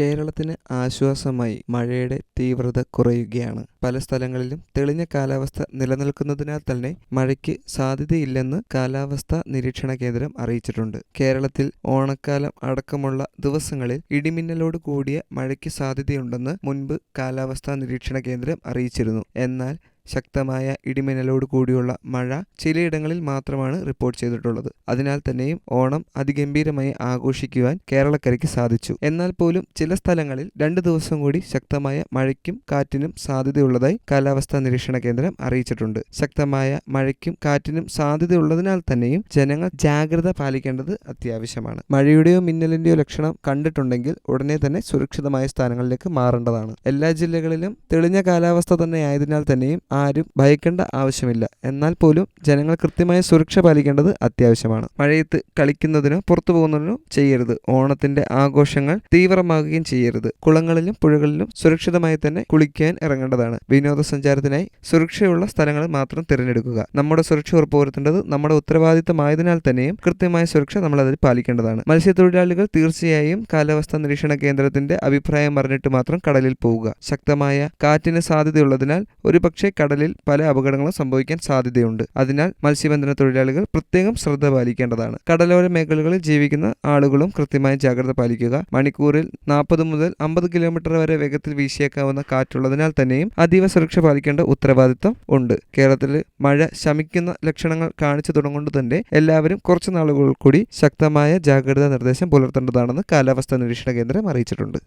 കേരളത്തിന് ആശ്വാസമായി മഴയുടെ തീവ്രത കുറയുകയാണ്. പല സ്ഥലങ്ങളിലും തെളിഞ്ഞ കാലാവസ്ഥ നിലനിൽക്കുന്നതിനാൽ തന്നെ മഴയ്ക്ക് സാധ്യതയില്ലെന്ന് കാലാവസ്ഥാ നിരീക്ഷണ കേന്ദ്രം അറിയിച്ചിട്ടുണ്ട്. കേരളത്തിൽ ഓണക്കാലം അടക്കമുള്ള ദിവസങ്ങളിൽ ഇടിമിന്നലോട് കൂടിയ മഴയ്ക്ക് സാധ്യതയുണ്ടെന്ന് മുൻപ് കാലാവസ്ഥാ നിരീക്ഷണ കേന്ദ്രം അറിയിച്ചിരുന്നു. എന്നാൽ ശക്തമായ ഇടിമിന്നലോട് കൂടിയുള്ള മഴ ചിലയിടങ്ങളിൽ മാത്രമാണ് റിപ്പോർട്ട് ചെയ്തിട്ടുള്ളത്. അതിനാൽ തന്നെയും ഓണം അതിഗംഭീരമായി ആഘോഷിക്കുവാൻ കേരളക്കരയ്ക്ക് സാധിച്ചു. എന്നാൽ പോലും ചില സ്ഥലങ്ങളിൽ രണ്ട് ദിവസം കൂടി ശക്തമായ മഴയ്ക്കും കാറ്റിനും സാധ്യതയുള്ളതായി കാലാവസ്ഥാ നിരീക്ഷണ കേന്ദ്രം അറിയിച്ചിട്ടുണ്ട്. ശക്തമായ മഴയ്ക്കും കാറ്റിനും സാധ്യതയുള്ളതിനാൽ തന്നെയും ജനങ്ങൾ ജാഗ്രത പാലിക്കേണ്ടത് അത്യാവശ്യമാണ്. മഴയുടെയോ മിന്നലിന്റെയോ ലക്ഷണം കണ്ടിട്ടുണ്ടെങ്കിൽ ഉടനെ തന്നെ സുരക്ഷിതമായ സ്ഥാനങ്ങളിലേക്ക് മാറേണ്ടതാണ്. എല്ലാ ജില്ലകളിലും തെളിഞ്ഞ കാലാവസ്ഥ തന്നെ ആയതിനാൽ തന്നെയും ആരും ഭയക്കേണ്ട ആവശ്യമില്ല. എന്നാൽ പോലും ജനങ്ങൾ കൃത്യമായ സുരക്ഷ പാലിക്കേണ്ടത് അത്യാവശ്യമാണ്. മഴയത്ത് കളിക്കുന്നതിനോ പുറത്തു പോകുന്നതിനോ ചെയ്യരുത്. ഓണത്തിന്റെ ആഘോഷങ്ങൾ തീവ്രമാകുകയും ചെയ്യരുത്. കുളങ്ങളിലും പുഴകളിലും സുരക്ഷിതമായി തന്നെ കുളിക്കാൻ ഇറങ്ങേണ്ടതാണ്. വിനോദസഞ്ചാരത്തിനായി സുരക്ഷയുള്ള സ്ഥലങ്ങൾ മാത്രം തിരഞ്ഞെടുക്കുക. നമ്മുടെ സുരക്ഷ ഉറപ്പുവരുത്തേണ്ടത് നമ്മുടെ ഉത്തരവാദിത്തമായതിനാൽ തന്നെയും കൃത്യമായ സുരക്ഷ നമ്മൾ അതിൽ പാലിക്കേണ്ടതാണ്. മത്സ്യത്തൊഴിലാളികൾ തീർച്ചയായും കാലാവസ്ഥാ നിരീക്ഷണ കേന്ദ്രത്തിന്റെ അഭിപ്രായം അറിഞ്ഞിട്ട് മാത്രം കടലിൽ പോവുക. ശക്തമായ കാറ്റിന് സാധ്യതയുള്ളതിനാൽ ഒരുപക്ഷെ കടലിൽ പല അപകടങ്ങളും സംഭവിക്കാൻ സാധ്യതയുണ്ട്. അതിനാൽ മത്സ്യബന്ധന തൊഴിലാളികൾ പ്രത്യേകം ശ്രദ്ധ പാലിക്കേണ്ടതാണ്. കടലോര മേഖലകളിൽ ജീവിക്കുന്ന ആളുകളും കൃത്യമായി ജാഗ്രത പാലിക്കുക. മണിക്കൂറിൽ നാൽപ്പത് മുതൽ അമ്പത് കിലോമീറ്റർ വരെ വേഗത്തിൽ വീശിയേക്കാവുന്ന കാറ്റുള്ളതിനാൽ തന്നെയും അതീവ സുരക്ഷ പാലിക്കേണ്ട ഉത്തരവാദിത്തം ഉണ്ട്. കേരളത്തിൽ മഴ ശമിക്കുന്ന ലക്ഷണങ്ങൾ കാണിച്ചു തുടങ്ങുകൊണ്ട് തന്നെ എല്ലാവരും കുറച്ചു നാളുകൾ കൂടി ശക്തമായ ജാഗ്രതാ നിർദ്ദേശം പുലർത്തേണ്ടതാണെന്ന് കാലാവസ്ഥാ നിരീക്ഷണ കേന്ദ്രം അറിയിച്ചിട്ടുണ്ട്.